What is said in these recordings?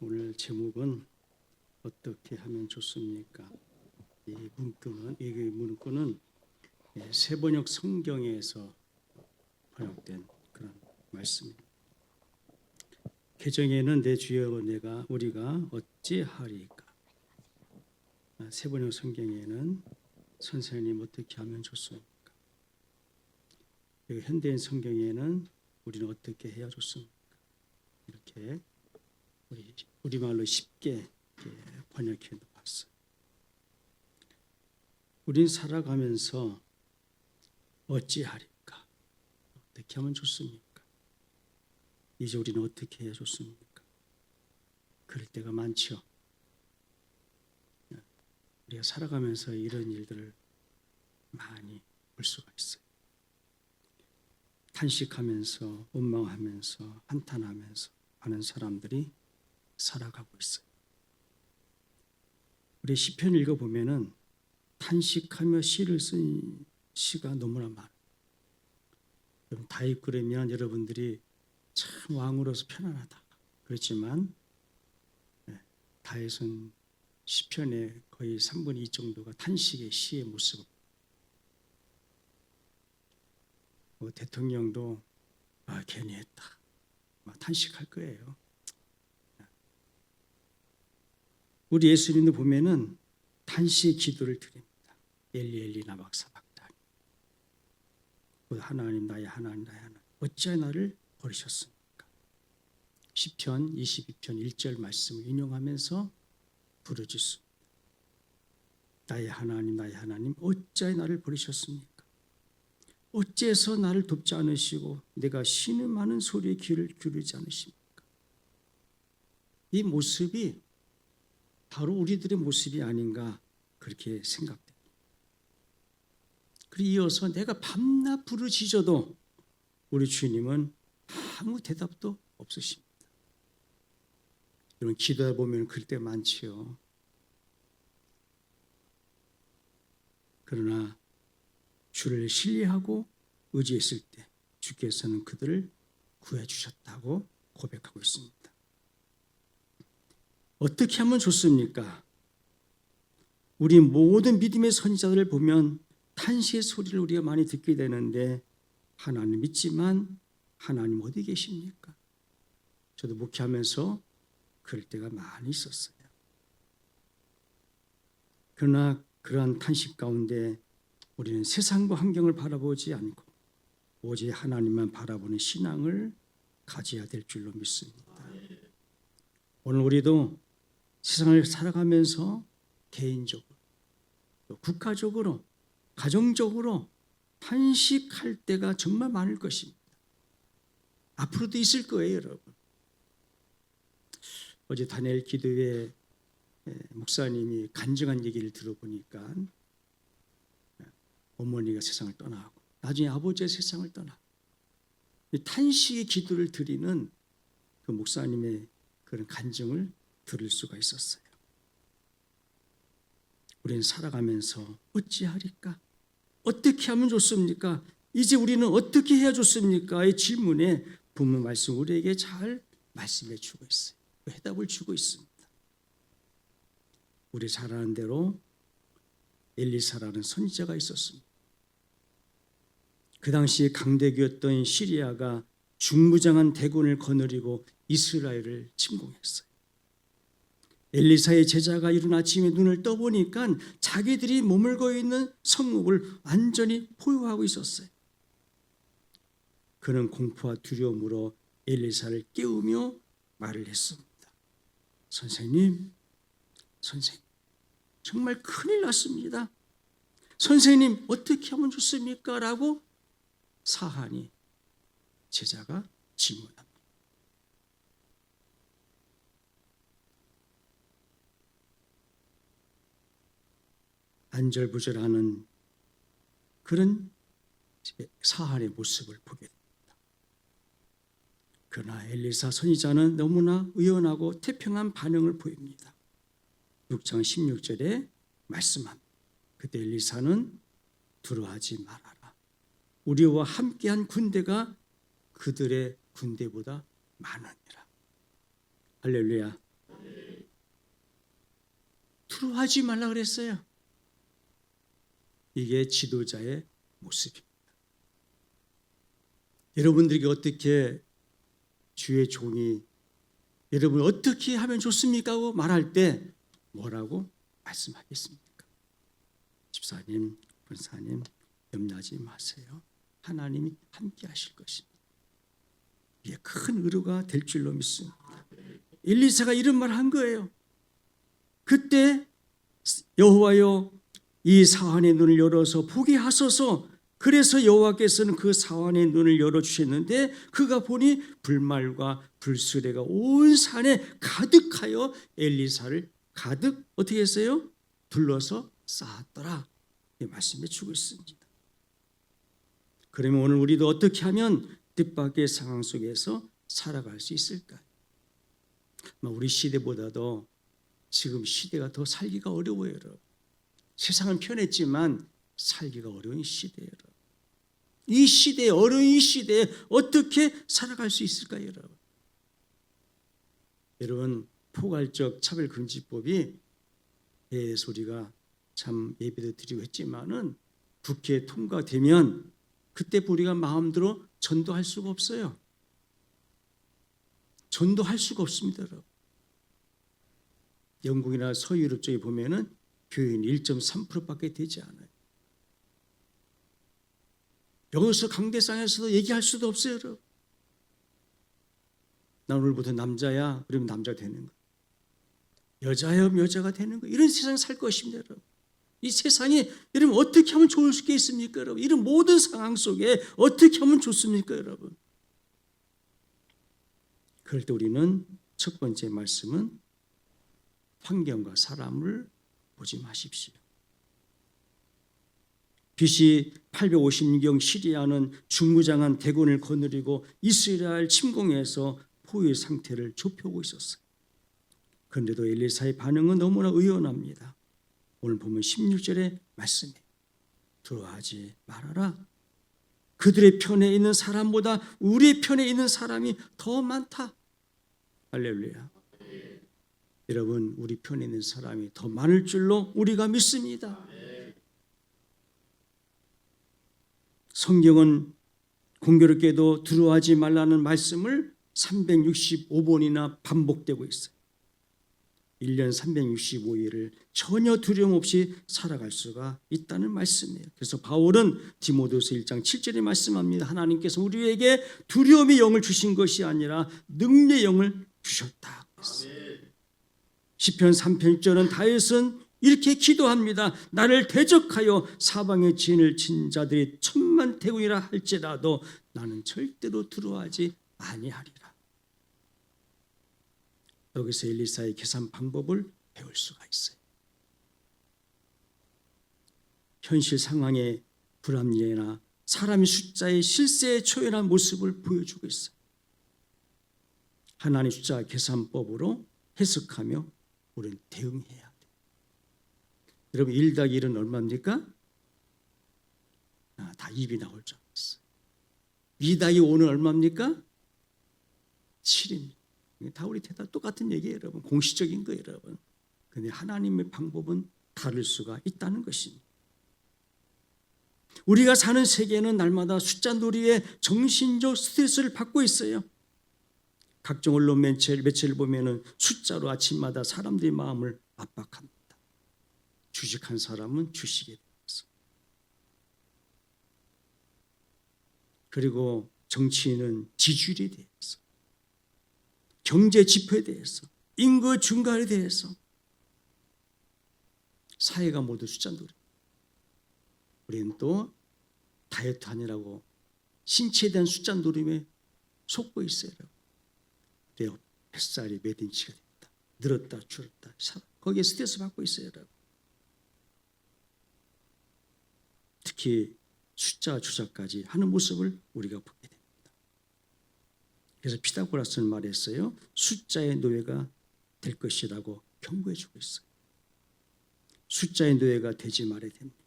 오늘 제목은 어떻게 하면 좋습니까? 이 문구는 이 문구는 예, 세번역 성경에서 번역된 그런 말씀입니다. 개정에는 내 주여 내가 우리가 어찌하리까? 아, 세번역 성경에는 선생님 어떻게 하면 좋습니까? 현대인 성경에는 우리는 어떻게 해야 좋습니까? 이렇게 우리 우리말로 쉽게 번역해 놓았어요. 우린 살아가면서 어찌하리까? 어떻게 하면 좋습니까? 이제 우리는 어떻게 해야 좋습니까? 그럴 때가 많죠. 우리가 살아가면서 이런 일들을 많이 볼 수가 있어요. 탄식하면서 원망하면서 한탄하면서 하는 사람들이 살아가고 있어요. 우리 시편 읽어 보면은 탄식하며 시를 쓴 시가 너무나 많아요. 여러분 다윗 그러면 여러분들이 참 왕으로서 편안하다. 그렇지만 네, 다윗은 시편의 거의 3분의 2 정도가 탄식의 시의 모습을 뭐 대통령도 아 괜히 했다. 막 탄식할 거예요. 우리 예수님도 보면은 탄식 기도를 드립니다. 엘리 엘리 나박사박다. 하나님 나의 하나님 나의 하나님 어찌 나를 버리셨습니까? 시편 22편 1절 말씀을 인용하면서 부르짖습니다. 나의 하나님 나의 하나님 어찌 나를 버리셨습니까? 어째서 나를 돕지 않으시고 내가 신음하는 소리에 귀를 기울이지 않으십니까? 이 모습이 바로 우리들의 모습이 아닌가 그렇게 생각됩니다. 그리고 이어서 내가 밤낮 부르짖어도 우리 주님은 아무 대답도 없으십니다. 이런 기도해 보면 그럴 때 많지요. 그러나 주를 신뢰하고 의지했을 때 주께서는 그들을 구해 주셨다고 고백하고 있습니다. 어떻게 하면 좋습니까? 우리 모든 믿음의 선지자들을 보면 탄식의 소리를 우리가 많이 듣게 되는데 하나님 믿지만 하나님 어디 계십니까? 저도 목회하면서 그럴 때가 많이 있었어요. 그러나 그러한 탄식 가운데 우리는 세상과 환경을 바라보지 않고 오직 하나님만 바라보는 신앙을 가져야 될 줄로 믿습니다. 오늘 우리도 세상을 살아가면서 개인적으로, 국가적으로, 가정적으로 탄식할 때가 정말 많을 것입니다. 앞으로도 있을 거예요, 여러분. 어제 다니엘 기도회 목사님이 간증한 얘기를 들어보니까 어머니가 세상을 떠나고 나중에 아버지의 세상을 떠나 탄식의 기도를 드리는 그 목사님의 그런 간증을 들을 수가 있었어요. 우리는 살아가면서 어찌하리까? 어떻게 하면 좋습니까? 이제 우리는 어떻게 해야 좋습니까? 이 질문에 부모 말씀 우리에게 잘 말씀해 주고 있어요. 그 해답을 주고 있습니다. 우리 잘 아는 대로 엘리사라는 선지자가 있었습니다. 그 당시에 강대국이었던 시리아가 중무장한 대군을 거느리고 이스라엘을 침공했어요. 엘리사의 제자가 이른 아침에 눈을 떠보니까 자기들이 머물고 있는 성읍을 완전히 포효하고 있었어요. 그는 공포와 두려움으로 엘리사를 깨우며 말을 했습니다. 선생님, 선생님, 정말 큰일 났습니다. 선생님, 어떻게 하면 좋습니까? 라고 사하니 제자가 질문합니다. 안절부절하는 그런 사한의 모습을 보게 됩니다. 그러나 엘리사 선지자는 너무나 의연하고 태평한 반응을 보입니다. 6장 16절에 말씀합니다. 그때 엘리사는 두려워하지 말아라. 우리와 함께한 군대가 그들의 군대보다 많으니라. 할렐루야. 두려워하지 말라 그랬어요. 이게 지도자의 모습입니다. 여러분들에게 어떻게 주의 종이 여러분 어떻게 하면 좋습니까? 하고 말할 때 뭐라고 말씀하겠습니까? 집사님, 권사님 염려하지 마세요. 하나님이 함께 하실 것입니다. 이게 큰 의료가 될 줄로 믿습니다. 엘리사가 이런 말 한 거예요. 그때 여호와여 이 사환의 눈을 열어서 보게 하소서. 그래서 여호와께서는 그 사환의 눈을 열어 주셨는데 그가 보니 불말과 불수레가 온 산에 가득하여 엘리사를 가득 어떻게 했어요? 둘러서 쌓았더라. 이 말씀해 주고 있습니다. 그러면 오늘 우리도 어떻게 하면 뜻밖의 상황 속에서 살아갈 수 있을까요? 우리 시대보다도 지금 시대가 더 살기가 어려워요, 여러분. 세상은 편했지만 살기가 어려운 시대예요. 이 시대에 어려운 이 시대에 어떻게 살아갈 수 있을까요, 여러분? 여러분 포괄적 차별 금지법이 예 소리가 참 예배도 드리고 했지만은 국회 통과되면 그때 우리가 마음대로 전도할 수가 없어요. 전도할 수가 없습니다, 여러분. 영국이나 서유럽 쪽에 보면은 교인 1.3%밖에 되지 않아요. 여기서 강대상에서도 얘기할 수도 없어요, 여러분. 나 오늘부터 남자야, 그러면 남자 되는 거. 여자야, 여자가 되는 거. 이런 세상 살 것입니다, 여러분. 이 세상이 여러분 어떻게 하면 좋을 수 있습니까, 여러분? 이런 모든 상황 속에 어떻게 하면 좋습니까, 여러분? 그럴 때 우리는 첫 번째 말씀은 환경과 사람을 보지 마십시오. BC 856경 시리아는 중무장한 대군을 거느리고 이스라엘 침공해서 포위 상태를 좁혀오고 있었어요. 그런데도 엘리사의 반응은 너무나 의연합니다. 오늘 보면 16절의 말씀에 들어하지 말아라. 그들의 편에 있는 사람보다 우리 편에 있는 사람이 더 많다. 할렐루야. 여러분 우리 편에 있는 사람이 더 많을 줄로 우리가 믿습니다. 성경은 공교롭게도 두려워하지 말라는 말씀을 365번이나 반복되고 있어요. 1년 365일을 전혀 두려움 없이 살아갈 수가 있다는 말씀이에요. 그래서 바울은 디모데후서 1장 7절에 말씀합니다. 하나님께서 우리에게 두려움의 영을 주신 것이 아니라 능력의 영을 주셨다. 시편 3편 1절은 다윗은 이렇게 기도합니다. 나를 대적하여 사방의 진을 친 자들이 천만 태군이라 할지라도 나는 절대로 두려워하지 아니하리라. 여기서 엘리사의 계산 방법을 배울 수가 있어요. 현실 상황의 불합리나 사람의 숫자의 실세에 초연한 모습을 보여주고 있어요. 하나님 숫자 계산법으로 해석하며 우리는 대응해야 돼. 여러분 1 더하기 1은 얼마입니까? 아, 다 입이 나올 줄 알았어. 2 더하기 5는 얼마입니까? 7입니다. 다 우리 대답 똑같은 얘기예요, 여러분. 공식적인 거예요, 여러분. 근데 하나님의 방법은 다를 수가 있다는 것입니다. 우리가 사는 세계는 날마다 숫자 놀이에 정신적 스트레스를 받고 있어요. 각종 언론 매체, 매체를 보면은 숫자로 아침마다 사람들의 마음을 압박합니다. 주식한 사람은 주식에 대해서. 그리고 정치인은 지지율에 대해서. 경제 지표에 대해서. 인구 증가에 대해서. 사회가 모두 숫자 놀이. 우리는 또 다이어트 하느라고 신체에 대한 숫자 노름에 속고 있어요. 내 뱃살이 몇 인치가 됐다. 늘었다 줄었다. 거기에 스트레스 받고 있어요. 여러분. 특히 숫자 조작까지 하는 모습을 우리가 보게 됩니다. 그래서 피타고라스는 말했어요. 숫자의 노예가 될 것이라고 경고해 주고 있어요. 숫자의 노예가 되지 말아야 됩니다.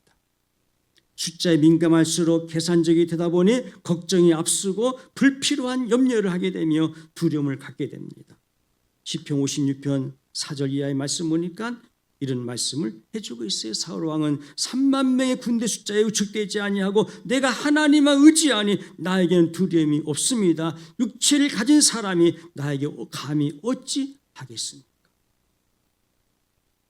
숫자에 민감할수록 계산적이 되다 보니 걱정이 앞서고 불필요한 염려를 하게 되며 두려움을 갖게 됩니다. 시편 56편 4절 이하의 말씀 보니까 이런 말씀을 해주고 있어요. 사울 왕은 3만 명의 군대 숫자에 우측되지 아니하고 내가 하나님만 의지하니 나에게는 두려움이 없습니다. 육체를 가진 사람이 나에게 감히 어찌 하겠습니까?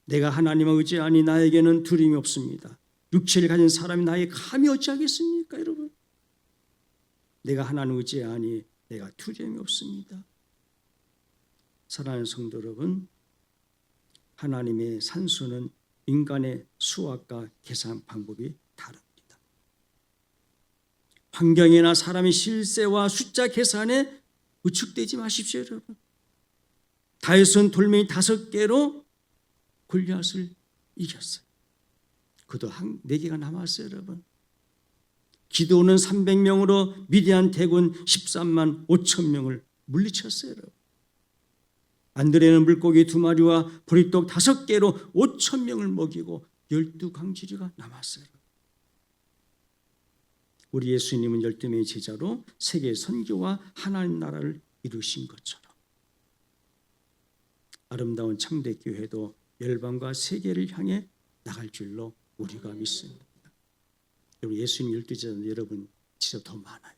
내가 하나님만 의지하니 나에게는 두려움이 없습니다. 육체를 가진 사람이 나에게 감히 어찌하겠습니까, 여러분? 내가 하나님 의지하니 내가 두려움이 없습니다. 사랑하는 성도 여러분, 하나님의 산수는 인간의 수학과 계산 방법이 다릅니다. 환경이나 사람의 실세와 숫자 계산에 우측되지 마십시오, 여러분. 다윗은 돌멩이 다섯 개로 골리앗을 이겼어요. 그도 한 네 개가 남았어요, 여러분. 기도는 300명으로 미디안 대군 13만 5천 명을 물리쳤어요, 여러분. 안드레는 물고기 두 마리와 보리떡 다섯 개로 5천 명을 먹이고 열두 강지리가 남았어요. 우리 예수님은 열두 명의 제자로 세계 선교와 하나님 나라를 이루신 것처럼 아름다운 창대 교회도 열방과 세계를 향해 나갈 줄로 우리가 믿습니다. 여러분 예수님 열두 제자 여러분 진짜 더 많아요.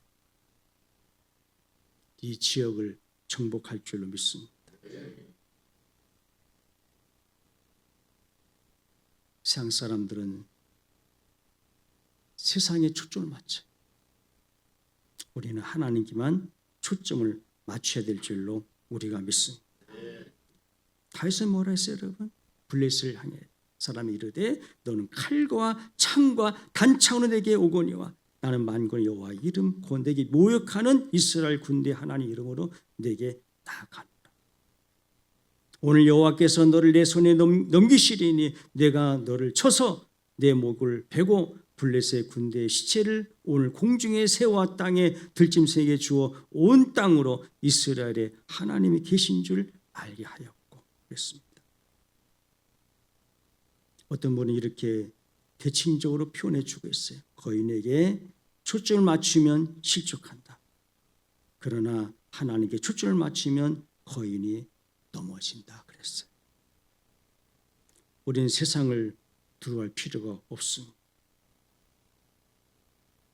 이 지역을 정복할 줄로 믿습니다. 세상 사람들은 세상에 초점을 맞춰. 우리는 하나님께만 초점을 맞춰야 될 줄로 우리가 믿습니다. 다윗은 뭐라 했어요, 여러분? 블레스를 향해 사람이 이르되 너는 칼과 창과 단창으로 내게 오거니와 나는 만군의 여호와 이름 곧 내게 모욕하는 이스라엘 군대 하나님 이름으로 내게 나아가노라. 오늘 여호와께서 너를 내 손에 넘, 넘기시리니 내가 너를 쳐서 내 목을 베고 블레셋 군대의 시체를 오늘 공중의 새와 땅에 들짐승에게 주어 온 땅으로 이스라엘의 하나님이 계신 줄 알게 하였고 그랬습니다. 어떤 분은 이렇게 대칭적으로 표현해 주고 있어요. 거인에게 초점을 맞추면 실족한다. 그러나 하나님께 초점을 맞추면 거인이 넘어진다 그랬어요. 우리는 세상을 두려워할 필요가 없습니다.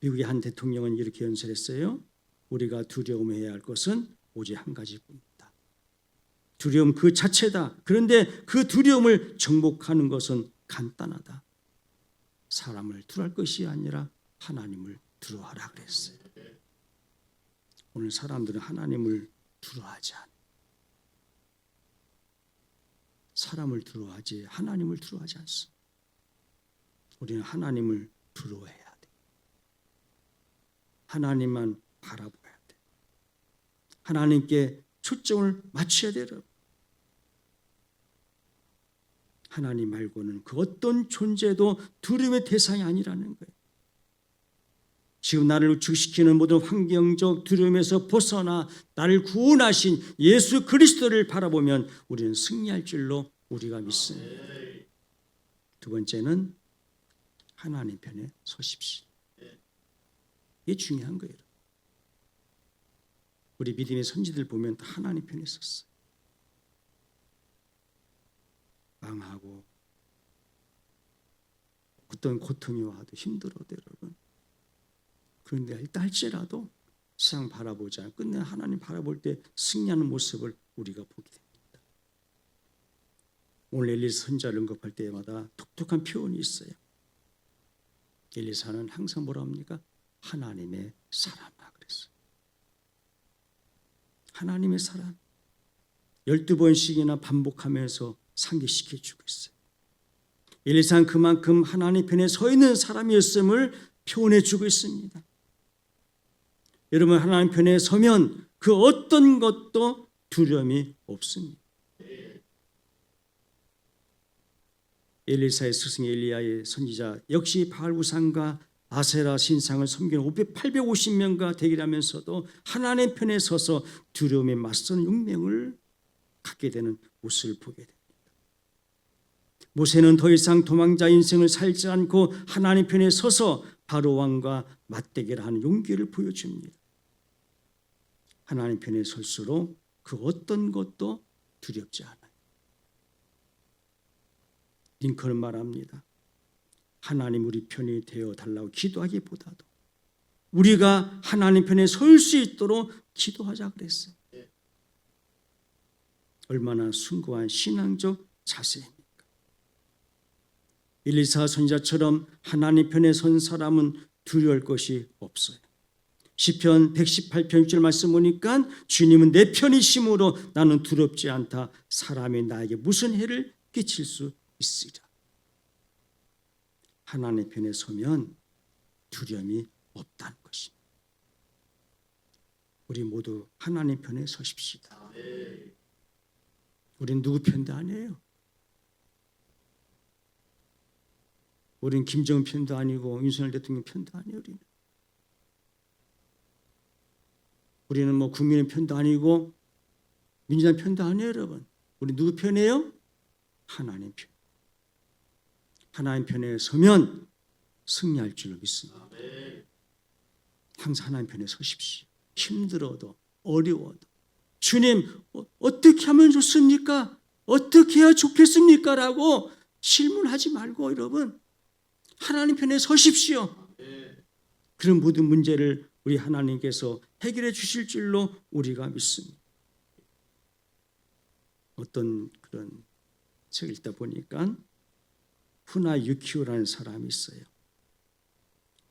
미국의 한 대통령은 이렇게 연설했어요. 우리가 두려움해야 할 것은 오직 한 가지뿐이다. 두려움 그 자체다. 그런데 그 두려움을 정복하는 것은 간단하다. 사람을 두려할 것이 아니라 하나님을 두려워하라 그랬어요. 오늘 사람들은 하나님을 두려워하지 않아. 사람을 두려워하지 하나님을 두려워하지 않습니다. 우리는 하나님을 두려워해야 돼. 하나님만 바라봐야 돼. 하나님께 초점을 맞춰야 돼. 하나님 말고는 그 어떤 존재도 두려움의 대상이 아니라는 거예요. 지금 나를 우축시키는 모든 환경적 두려움에서 벗어나 나를 구원하신 예수 그리스도를 바라보면 우리는 승리할 줄로 우리가 믿습니다. 두 번째는 하나님 편에 서십시오. 이게 중요한 거예요. 우리 믿음의 선지들 보면 다 하나님 편에 섰어. 망하고 어떤 고통이 와도 힘들어도 여러분 그런데 일단 할지라도 세상 바라보자. 끝내 하나님 바라볼 때 승리하는 모습을 우리가 보게 됩니다. 오늘 엘리사 선자를 언급할 때마다 독특한 표현이 있어요. 엘리사는 항상 뭐라 합니까? 하나님의 사람아 그랬어요. 하나님의 사람. 열두 번씩이나 반복하면서 상기시켜 주고 있어요. 엘리사는 그만큼 하나님 편에 서 있는 사람이었음을 표현해 주고 있습니다. 여러분 하나님 편에 서면 그 어떤 것도 두려움이 없습니다. 엘리사의 스승 엘리야의 선지자 역시 바알 우상과 아세라 신상을 섬기는 850명과 대결하면서도 하나님 편에 서서 두려움에 맞서는 용맹을 갖게 되는 모습을 보게 됩니다. 모세는 더 이상 도망자 인생을 살지 않고 하나님 편에 서서 바로 왕과 맞대결 하는 용기를 보여줍니다. 하나님 편에 설수록 그 어떤 것도 두렵지 않아요. 링컨은 말합니다. 하나님 우리 편이 되어 달라고 기도하기보다도 우리가 하나님 편에 설 수 있도록 기도하자 그랬어요. 얼마나 숭고한 신앙적 자세입니까? 일리사 선자처럼 하나님 편에 선 사람은 두려울 것이 없어요. 시편 118편 1절 말씀 보니까 주님은 내 편이심으로 나는 두렵지 않다. 사람이 나에게 무슨 해를 끼칠 수 있으리라. 하나님 편에 서면 두려움이 없다는 것입니다. 우리 모두 하나님 편에 서십시다. 우린 누구 편도 아니에요. 우린 김정은 편도 아니고 윤석열 대통령 편도 아니에요. 우리는. 우리는 뭐 국민의 편도 아니고 민주당 편도 아니에요, 여러분. 우리 누구 편이에요? 하나님 편. 하나님 편에 서면 승리할 줄로 믿습니다. 항상 하나님 편에 서십시오. 힘들어도 어려워도 주님 어, 어떻게 하면 좋습니까? 어떻게 해야 좋겠습니까? 라고 질문하지 말고 여러분 하나님 편에 서십시오. 그런 모든 문제를 우리 하나님께서 해결해 주실 줄로 우리가 믿습니다. 어떤 그런 책 읽다 보니까 후나 유키오라는 사람이 있어요.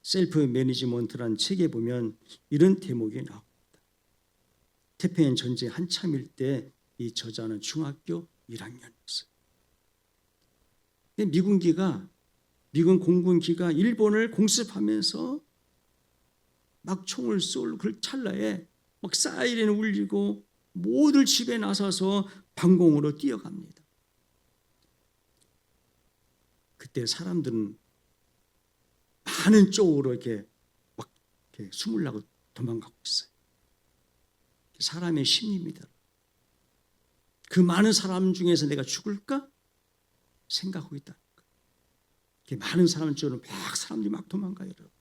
셀프 매니지먼트라는 책에 보면 이런 대목이 나옵니다. 태평양 전쟁 한참일 때 이 저자는 중학교 1학년이었어요. 미군기가 미군 공군기가 일본을 공습하면서 막 총을 쏠 그 찰나에 막 사이렌 울리고 모두 집에 나서서 방공으로 뛰어갑니다. 그때 사람들은 많은 쪽으로 이렇게 막 이렇게 숨으려고 도망가고 있어요. 사람의 심리입니다. 그 많은 사람 중에서 내가 죽을까 생각하고 있다. 많은 사람 쪽으로 막 사람들이 막 도망가요, 여러분.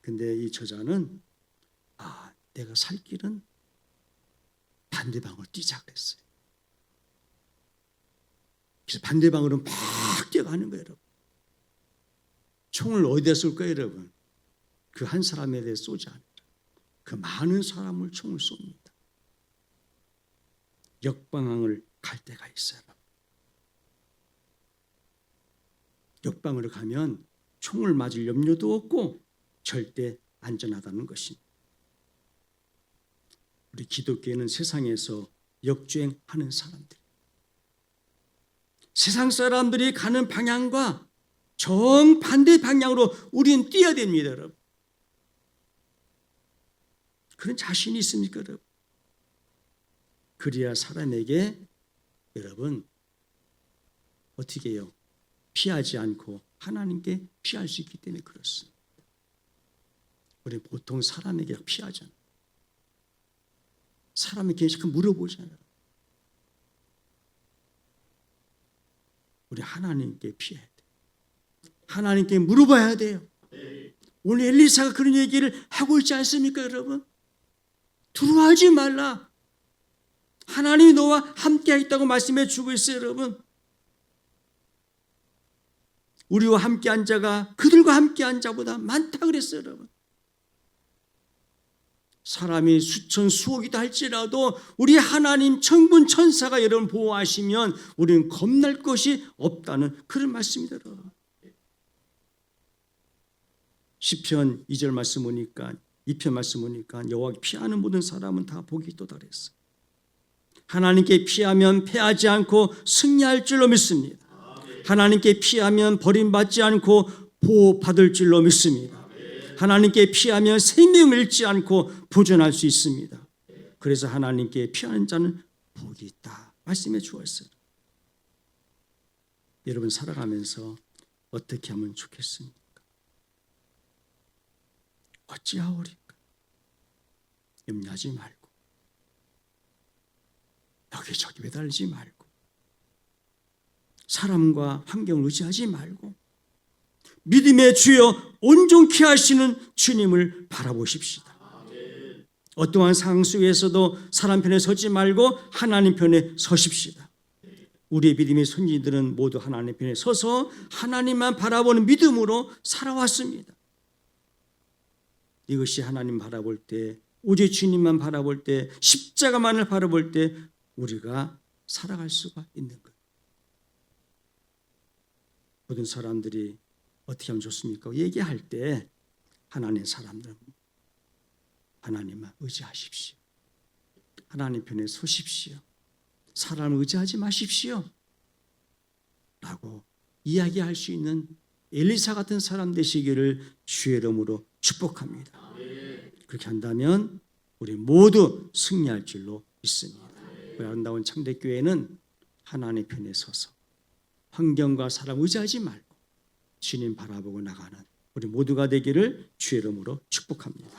근데 이 저자는 아, 내가 살 길은 반대방으로 뛰자 그랬어요. 그래서 반대방으로 막 뛰어가는 거예요, 여러분. 총을 어디다 쏠까요, 여러분? 그 한 사람에 대해 쏘지 않아요. 그 많은 사람을 총을 쏩니다. 역방향을 갈 때가 있어요. 역방으로 가면 총을 맞을 염려도 없고 절대 안전하다는 것입니다. 우리 기독교는 세상에서 역주행하는 사람들. 세상 사람들이 가는 방향과 정반대 방향으로 우리는 뛰어야 됩니다, 여러분. 그런 자신이 있습니까, 여러분? 그래야 사람에게 여러분 어떻게 해요? 피하지 않고 하나님께 피할 수 있기 때문에 그렇습니다. 우리 보통 사람에게 피하잖아요. 사람에게 자꾸 물어보잖아요. 우리 하나님께 피해야 돼. 하나님께 물어봐야 돼요. 오늘 엘리사가 그런 얘기를 하고 있지 않습니까, 여러분? 두려워하지 말라. 하나님이 너와 함께 있다고 말씀해 주고 있어요, 여러분. 우리와 함께 한 자가 그들과 함께 한 자보다 많다 그랬어요, 여러분. 사람이 수천 수억이다 할지라도 우리 하나님 천군 천사가 여러분 보호하시면 우리는 겁날 것이 없다는 그런 말씀이다, 여러분. 시편 2절 말씀 보니까 2편 말씀 보니까 여호와 피하는 모든 사람은 다 복이 또다랬어요. 하나님께 피하면 패하지 않고 승리할 줄로 믿습니다. 하나님께 피하면 버림받지 않고 보호받을 줄로 믿습니다. 하나님께 피하면 생명을 잃지 않고 보존할 수 있습니다. 그래서 하나님께 피하는 자는 복이 있다. 말씀해 주었어요. 여러분 살아가면서 어떻게 하면 좋겠습니까? 어찌하오리까? 염려하지 말고 여기저기 매달리지 말고 사람과 환경을 의지하지 말고 믿음의 주여 온전케 하시는 주님을 바라보십시다. 어떠한 상황 속에서도 사람 편에 서지 말고 하나님 편에 서십시다. 우리의 믿음의 선지들은 모두 하나님 편에 서서 하나님만 바라보는 믿음으로 살아왔습니다. 이것이 하나님 바라볼 때 오직 주님만 바라볼 때 십자가만을 바라볼 때 우리가 살아갈 수가 있는 거예요. 모든 사람들이 어떻게 하면 좋습니까? 얘기할 때 하나님 사람들은 하나님만 의지하십시오. 하나님 편에 서십시오. 사람을 의지하지 마십시오. 라고 이야기할 수 있는 엘리사 같은 사람 되시기를 주의 이름으로 축복합니다. 그렇게 한다면 우리 모두 승리할 줄로 믿습니다. 우리 아름다운 창대교회는 하나님 편에 서서 환경과 사람 의지하지 말고 주님 바라보고 나가는 우리 모두가 되기를 주의 이름으로 축복합니다.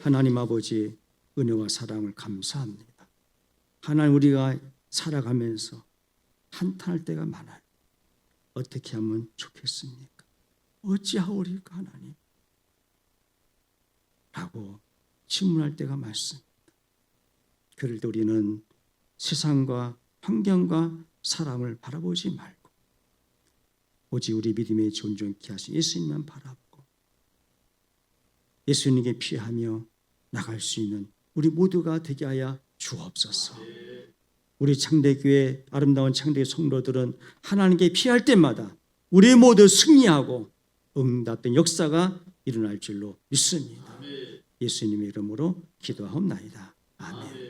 하나님 아버지 은혜와 사랑을 감사합니다. 하나님 우리가 살아가면서 한탄할 때가 많아요. 어떻게 하면 좋겠습니까? 어찌하오리까 하나님? 라고 질문할 때가 많습니다. 그럴 때 우리는 세상과 환경과 사람을 바라보지 말고 오직 우리 믿음의 존존케 하신 예수님만 바라보고 예수님께 피하며 나갈 수 있는 우리 모두가 되게 하여 주옵소서. 우리 창대교회 아름다운 창대 성도들은 하나님께 피할 때마다 우리 모두 승리하고 응답된 역사가 일어날 줄로 믿습니다. 예수님의 이름으로 기도하옵나이다. 아멘.